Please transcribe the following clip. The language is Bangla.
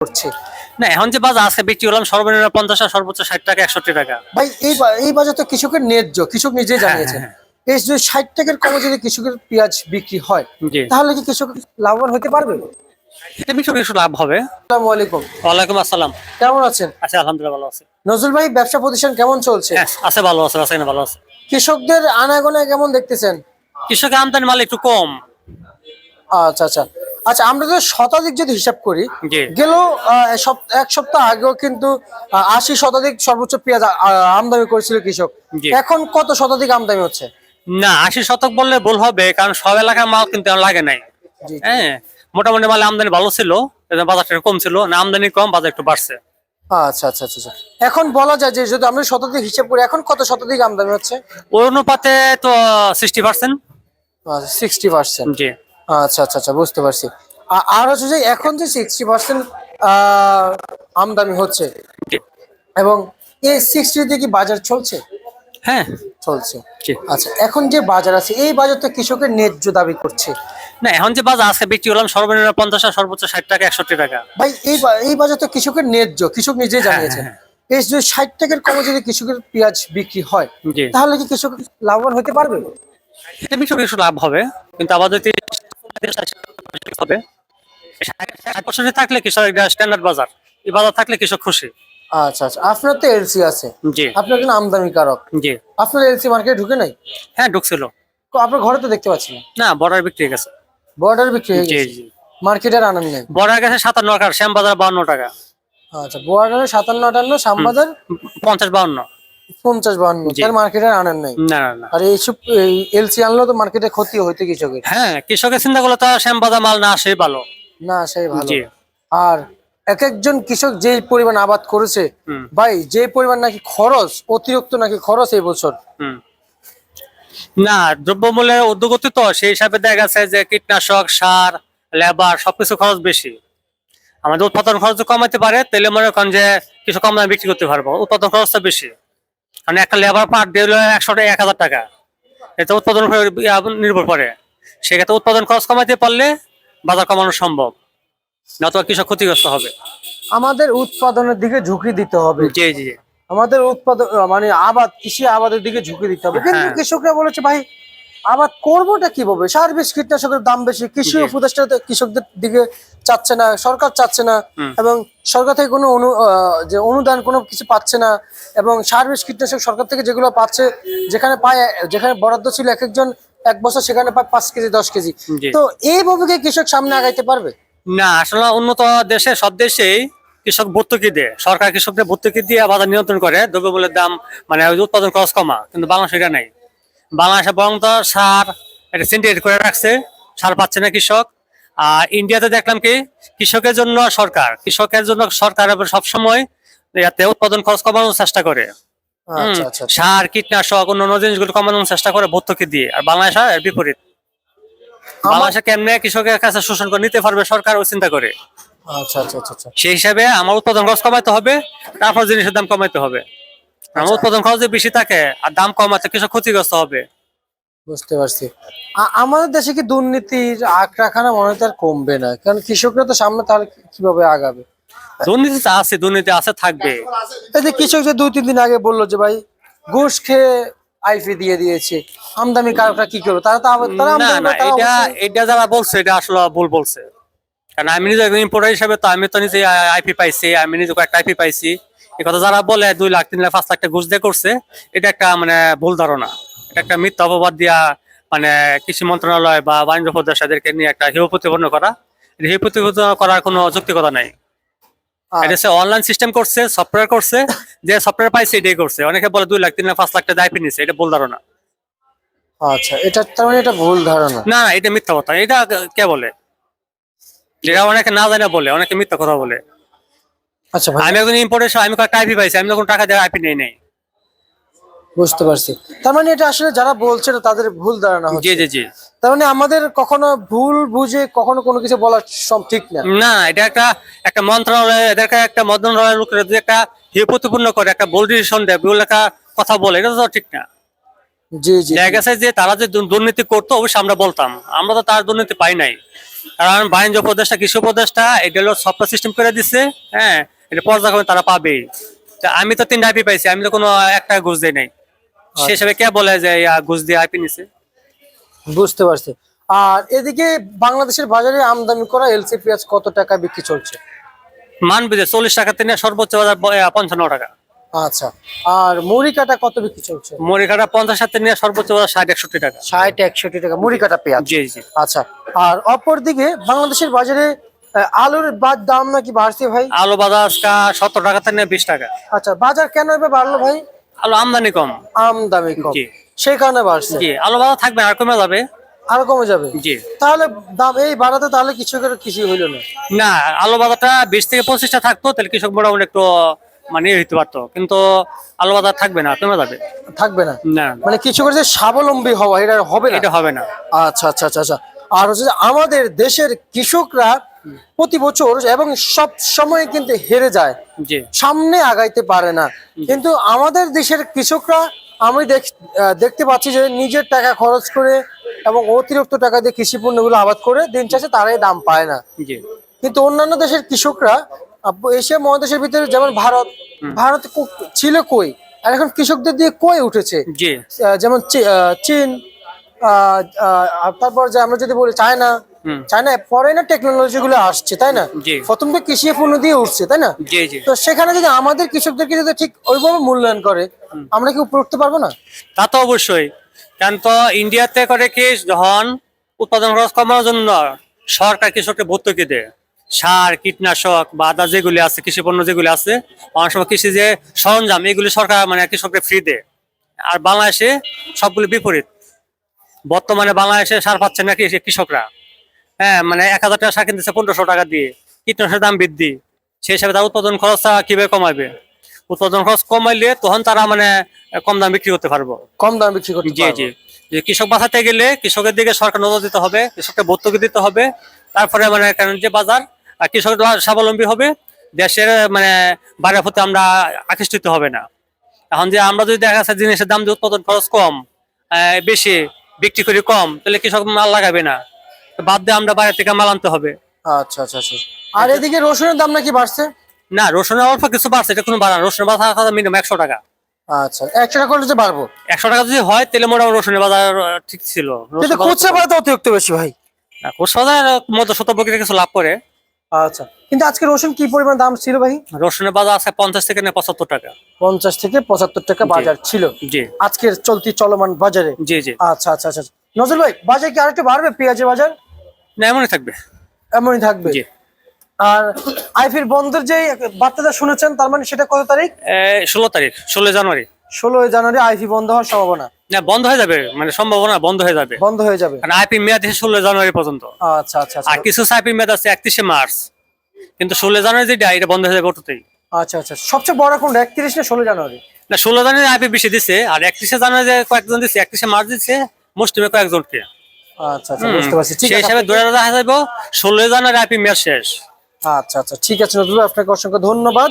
করছে। না এখন যে বাজার আছে বিক্রি করলাম সর্বনিম্ন পঞ্চাশ আর সর্বোচ্চ ষাট টাকা একষট্টি টাকা। ভাই এই এই বাজার তো কৃষকের ন্যায্য কৃষক নিজেই হ্যাঁ, জানিয়েছেন এই যে ষাট টাকার কমে যদি কৃষকের পেঁয়াজ বিক্রি হয় তাহলে কি কৃষক লাভবান হতে পারবে? লাভ হবে। ওয়ালাইকুম আসসালাম। কেমন আছেন? আচ্ছা আলহামদুলিল্লাহ ভালো আছে। নজরুল ভাই ব্যবসা প্রতিষ্ঠান কেমন চলছে? হ্যাঁ আছে ভালো আছে আছে ভালো আছে। কৃষকদের আনাগোনা কেমন দেখতেছেন? কৃষকের আমদানি মাল একটু কম। আচ্ছা আচ্ছা। আচ্ছা আমরা যদি শতাধিক যদি হিসাব করি গেল এক সপ্তাহ আগেও কিন্তু আশি শতাধিক সর্বোচ্চ পেঁয়াজ আমদানি করেছিল কৃষক। এখন কত শতাধিক আমদানি হচ্ছে? না আশি শতক বললে ভুল হবে কারণ সব এলাকার মাল কিন্তু লাগে নাই। হ্যাঁ মোটামুটি মাল আমদানি ভালো ছিল বাজারটা কম ছিল না আমদানি কম বাজার একটু বাড়ছে। আচ্ছা আচ্ছা আচ্ছা আচ্ছা। এখন বলা যায় যে যদি আমরা শতাধিক হিসাব করি এখন কত শতাধিক আমদানি হচ্ছে? অনুপাতে তো সিক্সটি পার্সেন্ট সিক্সটি পার্সেন্ট জি। আচ্ছা আচ্ছা আচ্ছা বুঝতে পারছি। আর হচ্ছে যে এখন যে সিক্সটি পার্সেন্ট আমদানি হচ্ছে। এবং এই সিক্সটিতে কি বাজার চলছে? হ্যাঁ। চলছে। আচ্ছা এখন যে বাজার আছে এই বাজার তো কৃষকের ন্যায্য দাবি করছে? না এখন যে বাজার আছে বিক্রি করলাম সর্বনিম্ন পঞ্চাশ আর সর্বোচ্চ ষাট টাকা একষট্টি টাকা। ভাই এই এই বাজার তো কৃষকের ন্যায্য কৃষক নিজে জানিয়েছেন হ্যাঁ, এই যে ষাট টাকার কমে যদি কৃষকের পেঁয়াজ বিক্রি হয় তাহলে কি কৃষক লাভবান হতে পারবে? এটা লাভ হবে কিন্তু আবার যদি হবে। ষাট পার্সেন্টে থাকলে স্ট্যান্ডার্ড বাজার এই বাজার? থাকলে কৃষক খুশি? আচ্ছা আচ্ছা। আপনার তো এলসি আছে। জি। আপনার কিন্তু আমদানি কারক? জি। আপনার এলসি মার্কেটে ঢুকে নাই? হ্যাঁ ঢুকছিল। তো আপনার ঘরে তো দেখতে পাচ্ছি না? বর্ডার বিক্রি হয়ে গেছে। বর্ডার বিক্রি হয়ে গেছে? আনন্দ নেই? বর্ডার গেছে সাতান্ন টাকা বাউন্ন আচ্ছা বর্ডারে সাতান্ন আটান্ন শ্যামবাজার? পঞ্চাশ বাউন্ন। পঞ্চাশ বাহান্ন তার মার্কেটে আর আনন্দ না না না। আর এইসব এলসি আনলেও তো মার্কেটে ক্ষতি হইতে কৃষকের। হ্যাঁ কৃষকের চিন্তা করলে তো শ্যাম মাল না আসে ভালো। না সেই ভালো। আর এক একজন কৃষক যে পরিমাণ আবাদ করেছে ভাই যে পরিমাণ নাকি খরচ অতিরিক্ত নাকি খরচ এই বছর? না দ্রব্যমূল্যের উদ্যোগতি তো সেই হিসাবে দেখা গেছে যে কীটনাশক সার লেবার সবকিছু খরচ বেশি। আমাদের উৎপাদন খরচ কমাতে পারে তাহলে মনে করেন যে কিছু কম দামে বিক্রি করতে পারব। উৎপাদন খরচটা বেশি। কারণ একটা লেবার পার ডে হলো একশো টাকা এক হাজার টাকা। এটা উৎপাদন নির্ভর করে। সেক্ষেত্রে উৎপাদন খরচ কমাতে পারলে বাজার কমানো সম্ভব। নতুবা কৃষক ক্ষতিগ্রস্ত হবে। আমাদের উৎপাদনের দিকে ঝুঁকি দিতে হবে। জি জি আমাদের উৎপাদন মানে আবাদ কৃষি আবাদের দিকে ঝুঁকি দিতে হবে। কিন্তু হ্যাঁ। কৃষকরা বলেছে ভাই আবাদ করবোটা কীভাবে? সার বিষ কীটনাশকের দাম বেশি কৃষি উপদেষ্টা কৃষকদের দিকে চাচ্ছে না সরকার চাচ্ছে না এবং সরকার থেকে কোনো অনু যে অনুদান কোনো কিছু পাচ্ছে না এবং সার বিষ কীটনাশক সরকার থেকে যেগুলো পাচ্ছে যেখানে পায় যেখানে বরাদ্দ ছিল এক একজন এক বছর সেখানে পায় পাঁচ কেজি দশ কেজি। তো এইভাবে কি কৃষক সামনে আগাইতে পারবে? না আসলে উন্নত দেশে সব দেশেই কৃষক ভর্তুকি দেয়। সরকার কৃষকদের ভর্তুকি দিয়ে বাজার নিয়ন্ত্রণ করে দ্রব্যমূল্যের দাম মানে উৎপাদন খরচ কমা কিন্তু বাংলাদেশ এটা নেই। বাংলাদেশে বরং তো সার এটা সিন্ডিকেট করে রাখছে সার পাচ্ছে না কৃষক। আর ইন্ডিয়াতে দেখলাম কি কৃষকের জন্য সরকার কৃষকের জন্য সরকার সবসময় যাতে উৎপাদন খরচ কমানোর চেষ্টা করে। আচ্ছা আচ্ছা আচ্ছা। সার কীটনাশক অন্যান্য জিনিসগুলো কমানোর চেষ্টা করে ভর্তুকি দিয়ে। আর বাংলাদেশ এর বিপরীত। বাংলাদেশে কেমনে কৃষকের কাছে শোষণ করে নিতে পারবে সরকার ও চিন্তা করে। আচ্ছা আচ্ছা আচ্ছা। সেই হিসাবে আমার উৎপাদন খরচ কমাইতে হবে তারপর জিনিসের দাম কমাইতে হবে। আমার উৎপাদন খরচ বেশি থাকে আর দাম কমাতে কৃষক ক্ষতিগ্রস্ত হবে। বুঝতে পারছি। আমাদের দেশে কি দুর্নীতির আঁকড়াখানা মনে হয় কমবে না? কারণ কৃষকরা তো সামনে তাহলে কীভাবে আগাবে? দুর্নীতি তো আছে দুর্নীতি আছে থাকবে। এই যে কৃষক যে দুই তিন দিন আগে বলল যে ভাই ঘুষ খেয়ে আইফি দিয়ে দিয়েছে আমদানি কারকরা কি করবে? তারা তো না না এটা এটা যারা বলছে এটা আসলে ভুল বলছে। কারণ আমি নিজে ইম্পোর্টার হিসাবে তো আমি তো নিজে আইপি পাইছি আমি নিজে একটা আইপি পাইছি। এই কথা যারা বলে দুই লাখ তিন লাখ পাঁচ লাখ টাকা ঘুষ দিয়ে করছে এটা একটা মানে ভুল ধারণা। এটা একটা মিথ্যা অপবাদ দিয়া মানে কৃষি মন্ত্রণালয় বা বাণিজ্য প্রদেশ নিয়ে একটা হেয় প্রতিপন্ন করা। হেয় প্রতিপন্ন করার কোনো যৌক্তিকতা নাই। এটা অনলাইন সিস্টেম করছে সফটওয়্যার করছে যে সফটওয়্যার পাইছে এটাই করছে। অনেকে বলে দুই লাখ তিন লাখ পাঁচ লাখ টাকা আইপি নিছে এটা ভুল ধারণা। আচ্ছা এটা তার মানে এটা ভুল ধারণা। না না এটা মিথ্যা কথা। এটা কে বলে? যেটা অনেকে না জানে বলে অনেকে মিথ্যা কথা বলে। আচ্ছা ভাই। আমি ইম্পোর্টের আমি একটা আইপি পাইছি আমি টাকা দিয়ে আইপি নেই নেই। বুঝতে পারছি। তার মানে এটা আসলে যারা বলছে তাদের ভুল ধারণা জি হচ্ছে। জি জি। তার মানে আমাদের কখনো ভুল বুঝে কখনো কোনো কিছু বলা সব ঠিক না। না এটা একটা একটা মন্ত্রণালয় এদেরকে একটা মন্ত্রণালয়ের লোকেরা যদি একটা হিপতিপূর্ণ করে একটা ডিসিশন দেয় ভুল একটা কথা বলে এটা তো ঠিক না। জি জি দেখা গেছে যে তারা যে দুর্নীতি করতো অবশ্যই আমরা বলতাম। আমরা তো তার দুর্নীতি পাই নাই। কারণ বাণিজ্য উপদেষ্টা কৃষি উপদেষ্টা এটা হলো সফটওয়্যার সিস্টেম করে দিচ্ছে হ্যাঁ। এটা পর্যায়ক্রমে তারা পাবেই তা আমি তো তিনটা আইপি পাইছি আমি তো কোনো একটা ঘুষ দিই নাই। সে হিসাবে কে বলে যে ঘুষ দিয়ে আইপি নিছে? বুঝতে পারছি। আর এদিকে বাংলাদেশের বাজারে আমদানি করা এলসি পেঁয়াজ কত টাকা বিক্রি চলছে? মানবে যে চল্লিশ টাকা থেকে সর্বোচ্চ বাজার পঞ্চান্ন টাকা। আচ্ছা। আর মুড়ি কাটা কত বিক্রি চলছে? মরি কাটা পঞ্চাশ হাতে নিয়ে সর্বোচ্চ বাজার ষাট একষট্টি টাকা। ষাট একষট্টি টাকা। মুড়ি কাটা পেঁয়াজ। জি জি। আচ্ছা। আর অপরদিকে বাংলাদেশের বাজারে আলুর বাদ দাম নাকি বাড়ছে ভাই? আলু বাজার আজকে সত্তর টাকা থেকে বিশ টাকা। আচ্ছা বাজার কেন এবার বাড়লো ভাই? আলু আমদানি কম। আমদামি কম। সেই কারণে বাড়ছে। জি আলু বাজার থাকবে আর কমে যাবে। আরও কমে যাবে? জি। তাহলে দাম এই বাড়াতে তাহলে কৃষকের কিছু হইল না। না আলু বাজারটা বিশ থেকে পঁচিশটা থাকতো তাহলে কৃষক মোটামুটি একটু মানে ইয়ে হইতে পারতো। কিন্তু আলু বাজার থাকবে না কমে যাবে। থাকবে না? না মানে কৃষকের যে স্বাবলম্বী হওয়া এটা হবে না? এটা হবে না। আচ্ছা আচ্ছা আচ্ছা আচ্ছা। আর হচ্ছে আমাদের দেশের কৃষকরা প্রতি বছর এবং সব সময় কিন্তু হেরে যায়। সামনে আগাইতে পারে না। কিন্তু আমাদের দেশের কৃষকরা আমি দেখতে পাচ্ছি যে নিজের টাকা খরচ করে এবং অতিরিক্ত টাকা দিয়ে কৃষি পণ্যগুলো আবাদ করে দিন শেষে তারাই দাম পায় না। কিন্তু অন্যান্য দেশের কৃষকরা এশিয়া মহাদেশের ভিতরে যেমন ভারত ভারত ছিল কই? আর এখন কৃষকদের দিয়ে কই উঠেছে? যেমন চীন আহ, তারপর যে আমরা যদি বলি চায়না। চায়না পরে না টেকনোলজি গুলো আসছে তাই না? প্রথম তো কৃষি পণ্য দিয়ে উঠছে তাই না? তো সেখানে যদি আমাদের কৃষকদেরকে যদি ঠিক ওইভাবে মূল্যায়ন করে আমরা কি উপরে উঠতে পারব না? তা তো অবশ্যই। কারণ তো ইন্ডিয়াতে করে কি যখন উৎপাদন খরচ কমানোর জন্য সরকার কৃষককে ভর্তুকি দেয় সার কীটনাশক বা আদা যেগুলি আছে কৃষি পণ্য যেগুলি আছে অনেক সময় কৃষি যে সরঞ্জাম এগুলি সরকার মানে কৃষককে ফ্রি দেয়। আর বাংলাদেশে সবগুলো বিপরীত। বর্তমানে বাংলাদেশে সার পাচ্ছে না কৃষকরা? হ্যাঁ মানে এক হাজার টাকা সার কিনতেছে পনেরোশো টাকা দিয়ে। কীটনাশকের দাম বৃদ্ধি। সেই হিসাবে তার উৎপাদন খরচটা কীভাবে কমাবে? উৎপাদন খরচ কমাইলে তখন তারা মানে কম দাম বিক্রি করতে পারব। কম দাম বিক্রি করতে জি জি। যে কৃষক বাঁচাতে গেলে কৃষকের দিকে সরকার নজর দিতে হবে কৃষককে ভর্তুকি দিতে হবে। তারপরে মানে কারণ যে বাজার আর কৃষক স্বাবলম্বী হবে দেশের মানে বাইরের প্রতি আমরা আকৃষ্টিত হবে না। এখন যে আমরা যদি দেখা যাচ্ছে জিনিসের দাম যে উৎপাদন খরচ কম আহ, বেশি বিক্রি করি কম তাহলে কৃষক মাল লাগাবে না। বাদ দিয়ে আমরা বাইরে থেকে মাল আনতে হবে। আচ্ছা আচ্ছা আচ্ছা। আর এদিকে রসুনের দাম নাকি বাড়ছে? না রসুনের অল্প কিছু বাড়ছে এটা কোনো বাড়া। রসুনের বাজার মিনিমাম একশো টাকা। আচ্ছা একশো টাকা করলে যে বাড়বো? একশো টাকা যদি হয় তাহলে মোটামুটি রসুনের বাজার ঠিক ছিল। রসুনের বাজার- খুচরা বাড়াতে অতিরিক্ত বেশি ভাই। না, কোষ বাজার মধ্যে শত প্রকৃতি কিছু লাভ করে। আচ্ছা কিন্তু আজকে রসুন কি পরিমাণ দাম ছিল ভাই? রসুনের বাজার আছে পঞ্চাশ থেকে না পঁচাত্তর টাকা। পঞ্চাশ থেকে পঁচাত্তর টাকা বাজার ছিল। জি। আজকের চলতি চলমান বাজারে। জি জি। আচ্ছা আচ্ছা আচ্ছা। নজর ভাই বাজার কি আরেকটু বাড়বে পেঁয়াজের বাজার? না এমনই থাকবে। এমনই থাকবে। জি। আর আইফির বন্ধের যে বার্তাটা শুনেছেন তার মানে সেটা কত তারিখ? ষোলো তারিখ ষোলো জানুয়ারি। ষোলোই জানুয়ারি আইফি বন্ধ হওয়ার সম্ভাবনা। না বন্ধ হয়ে যাবে মানে সম্ভাবনা বন্ধ হয়ে যাবে। বন্ধ হয়ে যাবে। কারণ আইপি মেয়াদ আছে ষোলো জানুয়ারি পর্যন্ত। আচ্ছা আচ্ছা আচ্ছা। আর কিছু আইপি মেয়াদ আছে একত্রিশে মার্চ। কিন্তু ষোলো জানুয়ারি যেটা এটা বন্ধ হয়ে যাবে ওটাতেই আচ্ছা আচ্ছা। সবচেয়ে বড় কোনটা একত্রিশ না ষোলো জানুয়ারি? না ষোলো জানুয়ারি আইপি বেশি দিছে আর একত্রিশে জানুয়ারি কয়েকজন দিচ্ছে একত্রিশে মার্চ দিচ্ছে মুসলিমে কয়েকজনকে। আচ্ছা আচ্ছা বুঝতে পারছি। ঠিক আছে হিসাবে জানুয়ারি আইপি শেষ। আচ্ছা আচ্ছা ঠিক আছে নজরুল আপনাকে অসংখ্য ধন্যবাদ।